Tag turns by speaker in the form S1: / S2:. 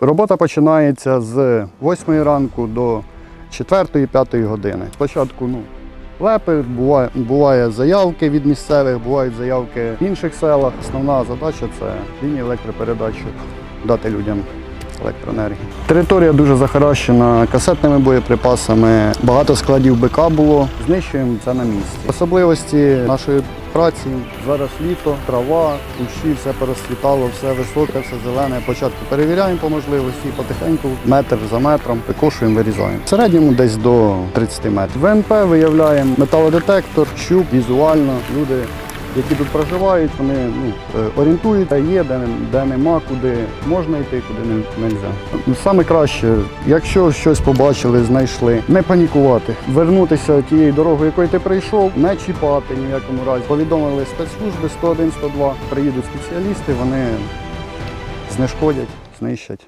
S1: Робота починається з 8 ранку до 4-5 години. Спочатку ну, лепи, буває, буває заявки від місцевих, бувають заявки в інших селах. Основна задача це лінії електропередач, дати людям електроенергію. Територія дуже захаращена касетними боєприпасами. Багато складів БК було. Знищуємо це на місці. Особливості нашої праці зараз літо, трава, кущі, все порозцвітало, все високе, все зелене. Спочатку перевіряємо по можливості, потихеньку, метр за метром, викошуємо, вирізаємо. В середньому десь до 30 метрів. ВНП виявляємо металодетектор, щуп, візуально. Люди, які тут проживають, вони ну, е, орієнтують, де є, де, де нема, куди можна йти, куди не можна. Саме краще, якщо щось побачили, знайшли, не панікувати, вернутися тією дорогою, якою ти прийшов, не чіпати ні в якому разі. Повідомили спецслужби 101, 102, приїдуть спеціалісти, вони знешкодять, знищать.